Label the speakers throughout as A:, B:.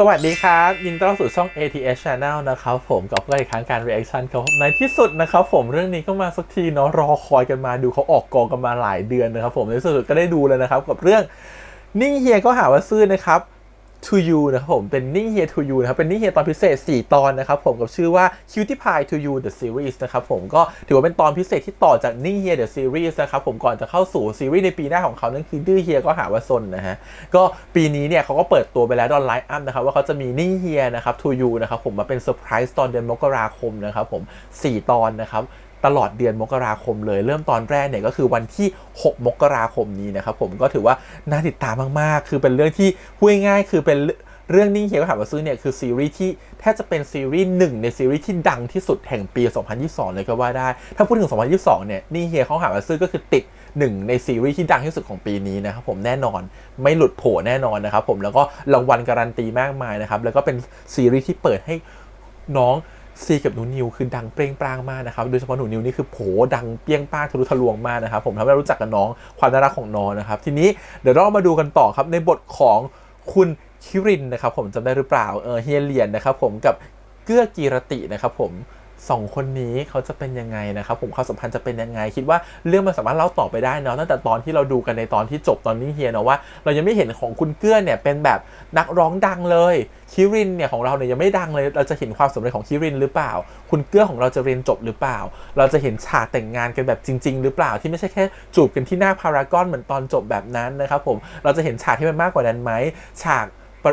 A: สวัสดีครับ ยินดีต้อนรับสู่ช่อง ATS Channel นะครับผมกับเพื่อนอีกครั้งการ reaction ครับในที่สุดนะครับผมเรื่องนี้ก็มาสักทีเนาะรอคอยกันมาดูเขาออกกองกันมาหลายเดือนนะครับผมในที่สุดก็ได้ดูเลยนะครับกับเรื่องนิ่งเฮียก็หาว่าซื่อนะครับ To You นะครับผม เป็นนิ่งเฮีย To You นะครับ เป็นนิ่งเฮียตอนพิเศษ 4 ตอนนะครับผม กับชื่อว่า Cutie Pie To You The Series นะครับผม ก็ถือว่าเป็นตอนพิเศษที่ต่อจากนิ่งเฮีย The Series นะครับผม ก่อนจะเข้าสู่ซีรีส์ในปีหน้าของเขา นั่นคือดื้อเฮียก็หาว่าซนนะฮะ ก็ปีนี้เนี่ยเขาก็เปิดตัวไปแล้วดอนไลน์อัพนะครับ ว่าเขาจะมีนิ่งเฮียนะครับ To You นะครับผม มาเป็นเซอร์ไพรส์ตอนเดือนมกราคมนะครับผม 4 ตอนนะครับ ตลอดเดือนมกราคมเลย เริ่มตอนแรกเนี่ยก็คือวันที่ 6 มกราคมนี้นะครับผมก็ถือว่าน่าติดตามมากๆ คือเป็นเรื่องที่พูดง่ายๆคือเป็นเรื่องนิ่งเฮียก็ถามว่าซื้อเนี่ยคือซีรีส์ที่แทบจะเป็นซีรีส์หนึ่งในซีรีส์ที่ดังที่สุดแห่งปี 2022 เลยก็ว่าได้ ถ้าพูดถึง 2022 เนี่ยนิ่งเฮียเขาหาว่าซื้อก็คือติดหนึ่งในซีรีส์ที่ดังที่สุดของปีนี้นะครับผมแน่นอนไม่หลุดโผล่แน่นอนนะครับผมแล้วก็รางวัลการันตีมากมายนะครับแล้วก็เป็นซีรีส์ที่เปิดให้น้อง ซีกับหนูนิวคือดังเปร่งปร้างมากนะครับ โดยเฉพาะหนูนิวนี่คือโผดังเปรี้ยงป้างทะลุทะลวงมากนะครับ ผมทำให้เรารู้จักกับน้องความน่ารักของน้องนะครับ ทีนี้เดี๋ยวเรามาดูกันต่อครับในบทของคุณคิรินนะครับ ผมจำได้หรือเปล่าเออเฮียเลียนนะครับ ผมกับเกื้อกีรตินะครับ ผม สองคนนี้เขาจะเป็นยังไงนะครับผมความสัมพันธ์จะเป็นยังไง คิดว่าเรื่องมันสามารถเล่าต่อไปได้เนาะตั้งแต่ตอนที่เราดูกันในตอนที่จบตอนนี้เฮียเนาะว่า เรายังไม่เห็นของคุณเกื้อเนี่ยเป็นแบบนักร้องดังเลยคิรินเนี่ยของเราเนี่ยยังไม่ดังเลยเราจะเห็นความสำเร็จของคิรินหรือเปล่า คุณเกื้อของเราจะเรียนจบหรือเปล่า เราจะเห็นฉากแต่งงานกันแบบจริง ๆ หรือเปล่าที่ไม่ใช่แค่จูบกันที่หน้าพารากอนเหมือนตอนจบแบบนั้นนะครับผมเราจะเห็นฉากที่มันมากกว่านั้นไหมฉาก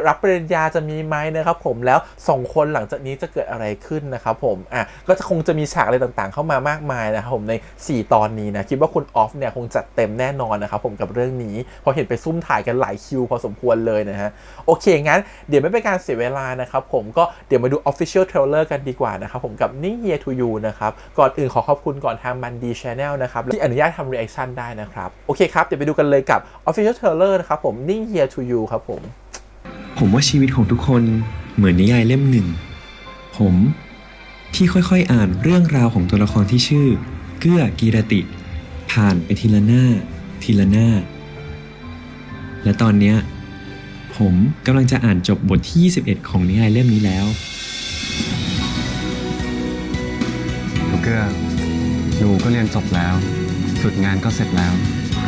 A: รับปริญญาจะมีไหมนะครับผมแล้วสองคนหลังจากนี้จะเกิดอะไรขึ้นนะครับผมอะก็จะคงจะมีฉากอะไรต่างๆ เข้ามามากมายนะครับผมใน 4 ตอนนี้นะคิดว่าคุณออฟเนี่ยคงจัดเต็มแน่นอนนะครับผมกับเรื่องนี้พราะเห็นไปซุ่มถ่ายกันหลายคิวพอสมควรเลยนะฮะโอเคงั้นเดี๋ยวไม่เป็นการเสียเวลานะครับผมก็เดี๋ยวมาดู Official Trailer กันดีกว่านะครับผมกับ Ning Year to You นะครับก่อนอื่นขอขอบคุณก่อนทางมันดี Channel นะครับที่อนุญาตทำ reaction ได้นะครับโอเคครับเดี๋ยวไปดูกันเลยกับ Official Trailer นะครับผม Ning Year to You ครับผม
B: ผมว่าชีวิตของทุกคนเหมือนนิยายเล่มหนึ่ง ผมที่ค่อยๆอ่านเรื่องราวของตัวละครที่ชื่อ เกื้อกีรติ ผ่านไปทีละหน้า ทีละหน้า และตอนเนี้ยผมกำลังจะอ่านจบบทที่ 21 ของนิยายเล่มนี้แล้ว
C: หนูเกื้อหนูก็เรียนจบแล้ว ฝึกงานก็เสร็จแล้ว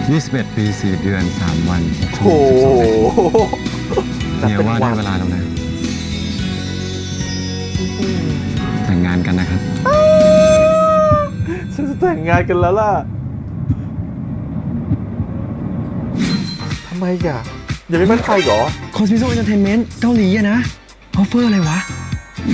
C: 21 ปี 4 เดือน 3 วัน6ชั่ว
A: โอ้
C: โมง
A: โห
C: 12นาที เฮียว่าได้เวลาแล้วนะ แต่งงานกันนะครับ
A: ฉันจะแต่งงานกันแล้วล่ะทำไมอะยังไม่มั่นใจเหรอ
B: คอสมิโซเอนเตอร์เทนเมนต์เกาหลีอะนะ ออฟเฟอร์อะไรวะ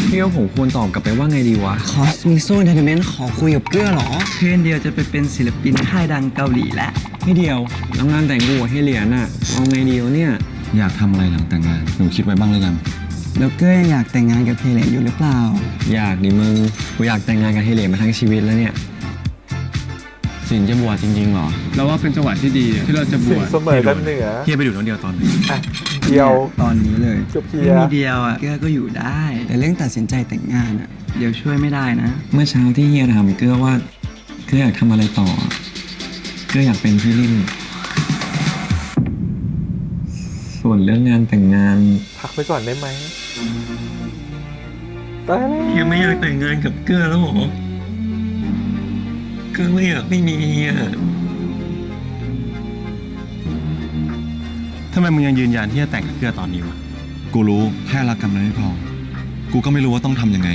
B: พี่ว่าผมควรตอบกลับไปว่าไงดีวะ
D: คอสมิโซเอนเตอร์เทนเมนต์ขอคุยกับเกื้อเหรอ
E: เพื่อนเดียวจะไปเป็นศิลปินค่ายดังเกาหลีแล้ว
B: ให้เดียวแล้วงานแต่งกูให้เหรียญอะเอาไงดีวะเนี่ย
C: อยากทำอะไรหลังแต่งงาน หนูคิดไว้บ้างหรือยัง
D: แล้วเกื้อยังอยากแต่งงานกับเทเลอยู่หรือเปล่า
B: อยากดิมึง กูอยากแต่งงานกับเฮเหรียญมาทั้งชีวิตแล้วเนี่ย
C: สินจะบวชจริงๆเหรอ
F: เราว่าเป็นจังหวะที่ดีที่เราจะบ
A: สิ่ง
F: วช
A: เสมอกันเหนือ
B: เฮียไปดูน้องเดียวตอนไหน
A: อะเดียว
E: ตอนนี้เลย
A: จบเพี
E: ไม่
A: ย
E: มีเดียวอะเกื้อก็อยู่ได้
D: แต่เรื่องตัดสินใจแต่งงานอะ
E: เดี๋ยวช่วยไม่ได้นะ
B: เมื่อเช้าที่เฮียถามเกื้อว่าเกื้ออยากทำอะไรต่อ เกื้ออยากเป็นพี่ลิม ส่วนเรื่องงานแต่งงาน
A: พักไปก่อนได้ไหมตายแล้ว
B: เฮียไม่อยากแต่งงานกับเกื้อแล้วหรอเกื้อไม่อยากไม่มีเฮีย
F: ทำไมมึงยังยืนยันที่จะแต่งกับเกื้อตอนนี้วะ
G: กูรู้แค่รักกันมันไม่พอ กูก็ไม่รู้ว่าต้องทำยังไง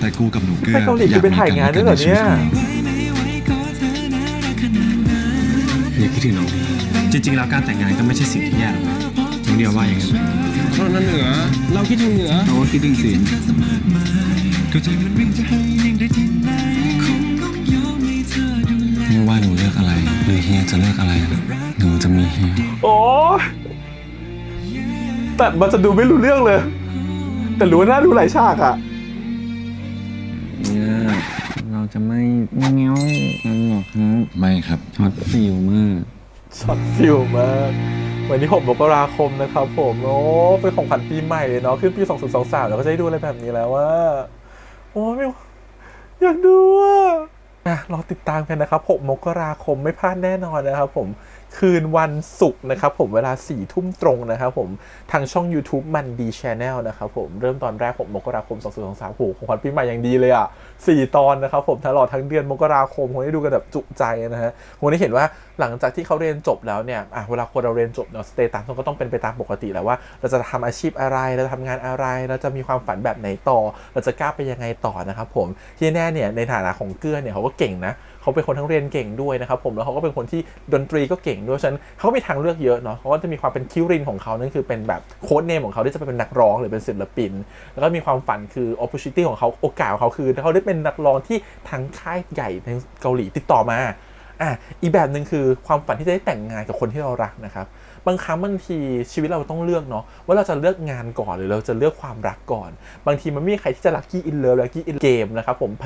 G: แต่กูกับหนูเกื้อ
A: ไปเกาหลีคือไปถ่ายงานด้วยเหรอเนี่ย
B: เฮียคิดถึงน้องจริงๆแล้วการแต่งงานก็ไม่ใช่สิ่งที่แย่หรอกนะน้อง เดียวว่าอย่างไง
F: ตอนนั้นเหนือ เราคิดถึงเหนือ
E: เราก็คิดถึงสิน
C: ไม่ว่าหนูเลือกอะไร หรือเฮียจะเลือกอะไร หนูจะมีเฮีย
A: โอ้ยแต่มันจะดูไม่รู้เรื่องเลย แต่รู้ว่าน่าดูหลายฉากอะ
B: เนี่ยเราจะไม่เงี้ยวกันหรอกครับ
G: ไม่ครับ
B: ช็อตฟิลมาก
A: ช็อตฟิลมาก วันที่6มกราคมนะครับผมโอ้เป็นของขวัญปีใหม่เลยเนาะขึ้นปี 2023 แล้วก็จะได้ดูอะไรแบบนี้แล้วว่า โอ้ไม่อยากดูอะอะรอติดตามกันนะครับ6มกราคมไม่พลาดแน่นอนนะครับผม คืนวันศุกร์นะครับผมเวลา4ี่ทุ่มตรงนะครับผมทางช่อง YouTube มันดีชแนลนะครับผมเริ่มตอนแรกผมมกราคม 2023โอ้โหของขวัญปีใหม่อย่างดีเลยอะ4 ตอนนะครับผมตลอดทั้งเดือนมกราคมคงได้ดูกันแบบจุใจนะฮะคงได้เห็นว่าหลังจากที่เขาเรียนจบแล้วเนี่ยอะเวลาคนเราเรียนจบเนาะสเตตัสก็ต้องเป็นไปตามปกติแหล้วว่า เราจะทำอาชีพอะไรเราจะทำงานอะไร เราจะมีความฝันแบบไหนต่อ เราจะกล้าไปยังไงต่อนะครับผมที่แน่เนี่ยในฐานะของเกื้อเนี่ยเขาก็เก่งนะเขาเป็นคนทั้งเรียนเก่งด้วยนะครับผมแล้วเขาก็เป็นคนที่ดนตรีก็เก่งด้วยฉะนั้นเขาก็มีทางเลือกเยอะเนาะเขาก็จะมีความเป็นคิวรินของเขานั่นคือเป็นแบบโค้ดเนมของเขาที่จะไปเป็นนักร้องหรือเป็นศิลปิน แล้วก็มีความฝันคือโอกาสของเขาโอกาสของเขาคือเขาได้เป็นนักร้องที่ทางค่ายใหญ่ในเกาหลีติดต่อมา อะอีกแบบหนึ่งคือความฝันที่จะได้แต่งงานกับคนที่เรารักนะครับ บางครั้งบางทีชีวิตเราต้องเลือกเนาะว่าเราจะเลือกงานก่อนหรือเราจะเลือกความรักก่อน บางทีมันไม่มีใครที่จะลักกี้อินเลิฟลักกี้อินเกมนะครับผมไป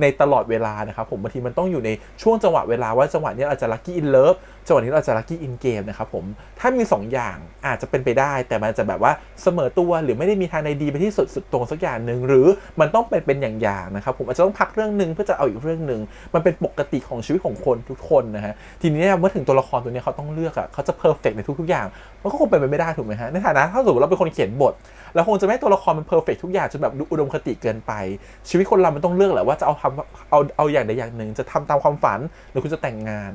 A: ในตลอดเวลานะครับผมบางทีมันต้องอยู่ในช่วงจังหวะเวลาว่าจังหวะนี้อาจจะลักกี้อินเลิฟ จังหวะนี้เราจะลั c กี้อินเกมนะครับผม ถ้ามี 2 อย่างอาจจะเป็นไปได้ แต่มันจะแบบว่าเสมอตัวหรือไม่ได้มีทางใดดีไปที่สุดสุดตรงสักอย่างหนึ่งหรือมันต้องเป็นเป็นอย่างๆนะครับผมอาจจะต้องพักเรื่องหนึ่งเพื่อจะเอาอีกเรื่องหนึ่งมันเป็นปกติของชีวิตของคนทุกคนนะฮะทีนี้เมื่อถึงตัวละครตัวนี้เขาต้องเลือกอะเขาจะเพอร์เฟกในทุกๆอย่างมันก็คงเป็นไปไม่ได้ถูกไหมฮะในฐานะถ้าสมมติเราเป็นคนเขียนบทแล้วคงจะไม่ให้ตัวละครมันเพอร์เฟกทุกอย่างจนแบบดูอุดมคติเกินไป ชีวิตคนเรามันต้องเลือกแหละว่าจะเอาทำเอาเอาอย่างใดอย่างหนึ่งจะทำตามความฝันหรือคุณจะแต่งงาน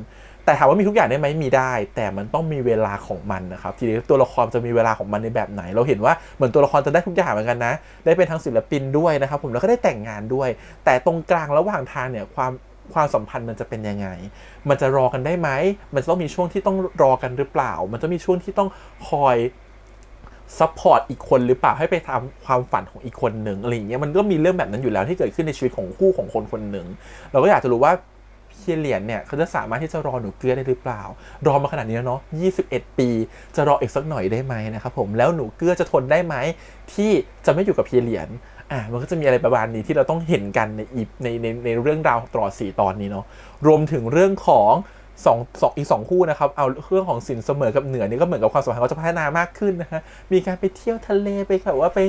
A: แต่ถามว่ามีทุกอย่างได้ไหมมีได้ แต่มันต้องมีเวลาของมันนะครับทีนี้ตัวละครจะมีเวลาของมันในแบบไหน เราเห็นว่าเหมือนตัวละครจะได้ทุกอย่างเหมือนกันนะ ได้เป็นทั้งศิลปินด้วยนะครับผมแล้วก็ได้แต่งงานด้วย แต่ตรงกลางระหว่างทางเนี่ยความความสัมพันธ์มันจะเป็นยังไง มันจะรอกันได้ไหม มันจะต้องมีช่วงที่ต้องรอกันหรือเปล่า มันจะมีช่วงที่ต้องคอยซัพพอร์ตอีกคนหรือเปล่าให้ไปทำความฝันของอีกคนหนึ่งอะไรอย่างเงี้ยมันก็มีเรื่องแบบนั้นอยู่แล้วที่เกิดขึ้นในชีวิตของคู่ของคนคนหนึ่งเราก็อยากจะรู้ว่า เฮียเหรียญเนี่ยเขาจะสามารถที่จะรอหนูเกลือได้หรือเปล่า รอมาขนาดนี้แล้วเนาะ 21 ปี จะรออีกสักหน่อยได้ไหมนะครับผม แล้วหนูเกลือจะทนได้ไหมที่จะไม่อยู่กับเฮียเหรียญอะมันก็จะมีอะไรประมาณนี้ที่เราต้องเห็นกันในอีในในในเรื่องราวตลอดสี่ตอนนี้เนาะ รวมถึงเรื่องของสองสองอีกสองคู่นะครับเอาเรื่องของสินเสมอกับเหนือนี่ก็เหมือนกับความสัมพันธ์เขาจะพัฒนามากขึ้นนะฮะมีการไปเที่ยวทะเลไปแบบว่าไป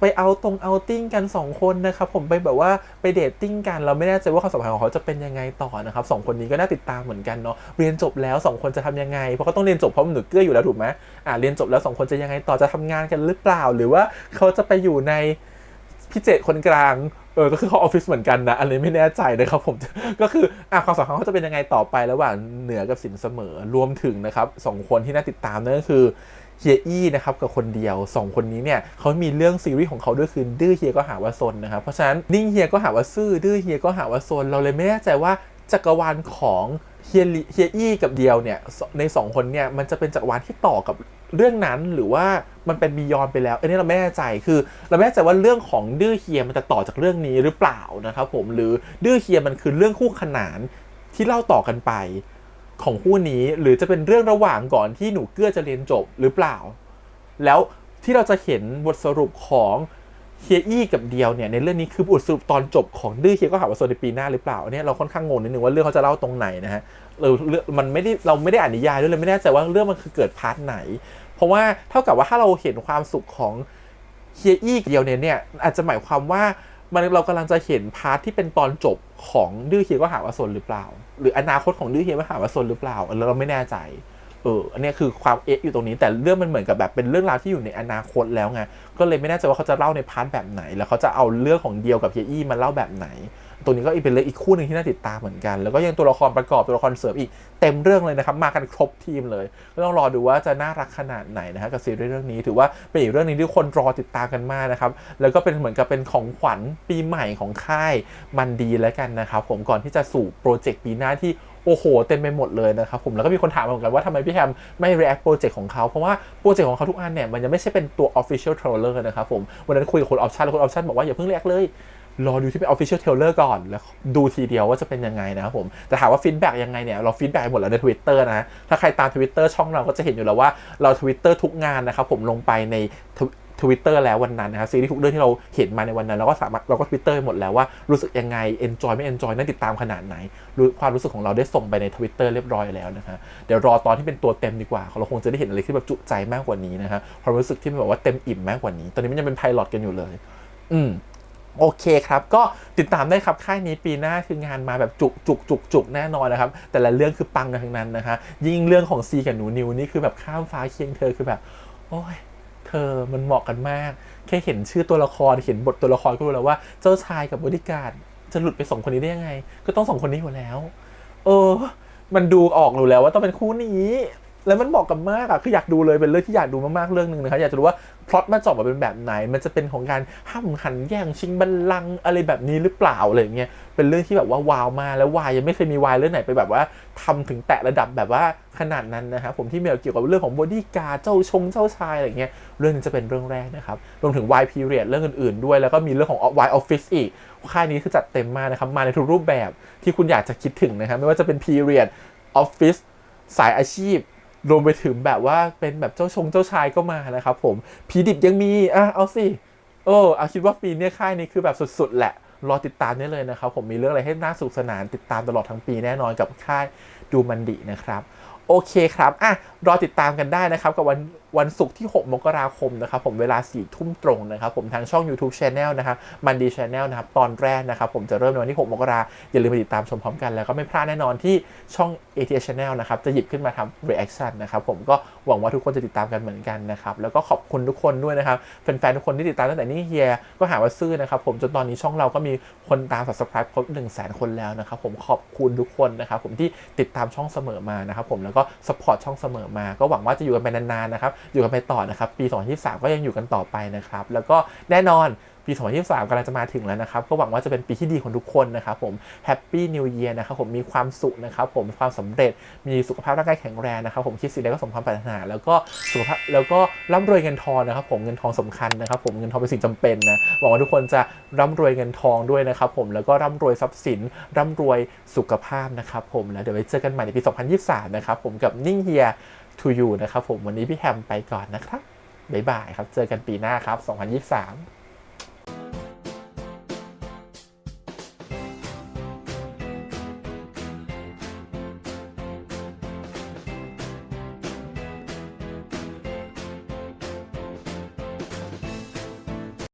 A: ไปเอาตรงเอาติ้งกันสองคนนะครับผมไปแบบว่าไปเดทติ้งกัน เราไม่แน่ใจว่าความสัมพันธ์ของเขาจะเป็นยังไงต่อนะครับสองคนนี้ก็น่าติดตามเหมือนกันเนาะเรียนจบแล้วสองคนจะทำยังไง เพราะเขาต้องเรียนจบเพราะมันหนูเกื้ออยู่แล้วถูกไหมอ่าเรียนจบแล้วสองคนจะยังไงต่อจะทำงานกันหรือเปล่า หรือว่าเขาจะไปอยู่ในพี่เจตคนกลางเออ ก็คือเขาออฟฟิศเหมือนกันนะ อันนี้ไม่แน่ใจนะครับผม ก็คืออะความสัมพันธ์เขาจะเป็นยังไงต่อไประหว่างเหนือกับสินเสมอ รวมถึงนะครับสองคนที่น่าติดตามนั่นก็คือ เฮียอี้นะครับกับคนเดียวสองคนนี้เนี่ยเขามีเรื่องซีรีส์ของเขาด้วยคือดื้อเฮียก็หาว่าซนนะครับเพราะฉะนั้นนิ่งเฮียก็หาว่าซื่อดื้อเฮียก็หาว่าซนเราเลยไม่แน่ใจว่าจักรวาลของเฮียเฮียอี้กับเดียวเนี่ยในสองคนเนี่ยมันจะเป็นจักรวาลที่ต่อกับเรื่องนั้นหรือว่ามันเป็นบียอนไปแล้วอันนี้เราไม่แน่ใจคือ เราไม่แน่ใจว่าเรื่องของดื้อเฮียมันจะต่อจากเรื่องนี้หรือเปล่านะครับผมหรือดื้อเฮียมันคือเรื่องคู่ขนานที่เล่าต่อกันไป ของคู่นี้ หรือจะเป็นเรื่องระหว่างก่อนที่หนูเกื้อจะเรียนจบหรือเปล่า แล้วที่เราจะเห็นบทสรุปของเฮียอี้กับเดียวเนี่ยในเรื่องนี้คือบทสรุปตอนจบของดื้อเฮียก็หาว่าโซนในปีหน้าหรือเปล่าเนี้ยเราค่อนข้างงงนิดนึงว่าเรื่องเขาจะเล่าตรงไหนนะฮะเราเรื่องมันไม่ได้เราไม่ได้อ่านนิยายด้วยเลยไม่แน่ใจว่าเรื่องมันคือเกิดพาร์ทไหน เพราะว่าเท่ากับว่าถ้าเราเห็นความสุขของเฮียอี้เดียวเนี่ยอาจจะหมายความว่า มันเรากำลังจะเห็นพาร์ทที่เป็นตอนจบของดื้อเฮียก็หาว่าโซนหรือเปล่า หรืออนาคตของดื้อเฮียก็หาว่าโซนหรือเปล่าเราไม่แน่ใจ เอออันเนี้ยคือความเอ๊ะอยู่ตรงนี้ แต่เรื่องมันเหมือนกับแบบเป็นเรื่องราวที่อยู่ในอนาคตแล้วไงก็เลยไม่แน่ใจว่าเขาจะเล่าในพาร์ทแบบไหน แล้วเขาจะเอาเรื่องของเดียวกับเฮียอี้มาเล่าแบบไหน ตัวนี้ก็อีกเป็นเรื่องอีกคู่หนึ่งที่น่าติดตามเหมือนกัน แล้วก็ยังตัวละครประกอบตัวละครเสริมอีกเต็มเรื่องเลยนะครับมากันครบทีมเลยก็ต้องรอดูว่าจะน่ารักขนาดไหนนะฮะกับซีรีส์เรื่องนี้ถือว่าเป็นอีกเรื่องนึงที่คนรอติดตามกันมากนะครับแล้วก็เป็นเหมือนกับเป็นของขวัญปีใหม่ของค่ายมันดีแล้วกันนะครับผมก่อนที่จะสู่โปรเจกต์ปีหน้าที่ โอ้โห เต็มไปหมดเลยนะครับผมแล้วก็มีคนถามมาเหมือนกันว่าทำไมพี่แฮมไม่ react โปรเจกต์ของเขาเพราะว่าโปรเจกต์ของเขาทุกอันเนี่ยมันยังไม่ใช่เป็นตัว official trailer นะครับผมวันนั้นคุยกับคนออปชั่นคนออปชั่นบอกว่าอย่าเพิ่ง react เลยรอดูที่เป็น official trailer ก่อนแล้วดูทีเดียวว่าจะเป็นยังไงนะครับผมแต่ถามว่า feedback ยังไงเนี่ยเรา feedback หมดแล้วใน Twitter นะถ้าใครตาม Twitter ช่องเราก็จะเห็นอยู่แล้วว่าเรา Twitter ทุกงานนะครับผมลงไปใน ทวิตเตอร์แล้ววันนั้นนะครับซีรีส์ทุกเรื่องที่เราเห็นมาในวันนั้นเราก็สามารถเราก็ทวิตเตอร์หมดแล้วว่ารู้สึกยังไง enjoy ไม่ enjoy น่าติดตามขนาดไหนรู้ความรู้สึกของเราได้ส่งไปในทวิตเตอร์เรียบร้อยแล้วนะฮะเดี๋ยวรอตอนที่เป็นตัวเต็มดีกว่า เราคงจะได้เห็นอะไรที่แบบจุใจมากกว่านี้นะฮะความรู้สึกที่มันแบบว่าเต็มอิ่มมากกว่านี้ ตอนนี้มันยังเป็นไพลอตกันอยู่เลย อืมโอเคครับ ก็ติดตามได้ครับค่ายนี้ปีหน้าคืองานมาแบบจุกจุกจุกจุกแน่นอนนะครับ แต่ละเรื่องคือปังกันทั้งนั้นนะคะ ยิ่งเรื่องของซีกับหนูนิวนี่คือแบบข้ามฟ้าเคียงเธอคือแบบ โอ้ย ธอมันเหมาะกันมาก แค่เห็นชื่อตัวละครเห็นบทตัวละครก็รู้แล้วว่าเจ้าชายกับบริการดจะหลุดไปสองคนนี้ได้ยังไง ก็ต้องสองคนนี้อยู่แล้ว เออ มันดูออกอยู่แล้วว่าต้องเป็นคู่นี้ แล้วมันเหมาะกันมากอะคืออยากดูเลยเป็นเรื่องที่อยากดูมากๆเรื่องหนึ่งนะครับอยากจะรู้ว่าพล็อตมันจะออกมาเป็นแบบไหน มันจะเป็นของการห้ามหันแย่งชิงบัลลังก์อะไรแบบนี้หรือเปล่าอะไรอย่างเงี้ยเป็นเรื่องที่แบบว่าว้าวมาแล้ววายยังไม่เคยมีวายเรื่องไหนไปแบบว่าทำถึงแตะระดับแบบว่าขนาดนั้นนะครับผมที่เมีเกี่ยวกับเรื่องของบอดี้การ์ดเจ้าชงเจ้าชายอะไรอย่างเงี้ยเรื่องนี้จะเป็นเรื่องแรกนะครับรวมถึงวายพีเรียดเรื่องอื่นๆด้วย แล้วก็มีเรื่องของวายออฟฟิศอีกค่ายนี้คือจัดเต็มมากนะครับมาในทุกรูปแบบที่คุณอยากจะคิดถึงนะครับไม่ว่าจะเป็นพีเรียดออฟฟิศสายอาชีพ รวมไปถึงแบบว่าเป็นแบบเจ้าชงเจ้าชายก็มานะครับผมผีดิบยังมีอะเอาสิเออเอาคิดว่าปีนี้ค่ายนี้คือแบบสุดๆแหละรอติดตามได้เลยนะครับ ผมมีเรื่องอะไรให้น่าสนุกสนานติดตามตลอดทั้งปีแน่นอนกับค่ายดูมันดีนะครับ โอเคครับอะรอติดตามกันได้นะครับกับวัน วันศุกร์ที่ 6 มกราคมนะครับผมเวลา4ทุ่มตรงนะครับผมทางช่อง YouTube Channel นะครับมันดี Channel นะครับตอนแรกนะครับผมจะเริ่มในวันที่ 6 มกราอย่าลืมไปติดตามชมพร้อมกันแล้วก็ไม่พลาดแน่นอนที่ช่อง ATS Channel นะครับจะหยิบขึ้นมาทำ reaction นะครับผมก็หวังว่าทุกคนจะติดตามกันเหมือนกันนะครับแล้วก็ขอบคุณทุกคนด้วยนะครับแฟนๆทุกคนที่ติดตามตั้งแต่นี่เฮียก็หาว่าซื่อนะครับผมจนตอนนี้ช่องเราก็มีคนตาม subscribe ครบ1 0 0 0 0 0 คนแล้วนะครับผมขอบคุณทุกคนนะครับผมที่ติดตามช่องเสมอมานะครับผมแล้วก็ support ช่องเสมอมา ก็หวังว่าจะอยู่กันไปนานๆนะครับอยู่กันไปต่อนะครับ ปี 2023 ก็ยังอยู่กันต่อไปนะครับ แล้วก็แน่นอน ปี 2023กำลังจะมาถึงแล้วนะครับ ก็หวังว่าจะเป็นปีที่ดีของทุกคนนะครับผม Happy New Year นะครับผมมีความสุขนะครับผมความสำเร็จมีสุขภาพร่างกายแข็งแรงนะครับผมคิดสิ่งใดก็สมความปรารถนา แล้วก็สุขภาพแล้วก็ร่ำรวยเงินทองนะครับผมเงินทองสำคัญนะครับผมเงินทองเป็นสิ่งจำเป็นนะหวังว่าทุกคนจะร่ำรวยเงินทองด้วยนะครับผมแล้วก็ร่ำรวยทรัพย์สิน ร่ำรวยสุขภาพนะครับผมแล้วเดี๋ยวไว้เจอกันใหม่ในปี 2023 นะครับผมกับนิ่งเฮีย to you นะครับผมวันนี้พี่แฮมไปก่อนนะครับบ๊ายบายครับ เจอกันปีหน้าครับ 2023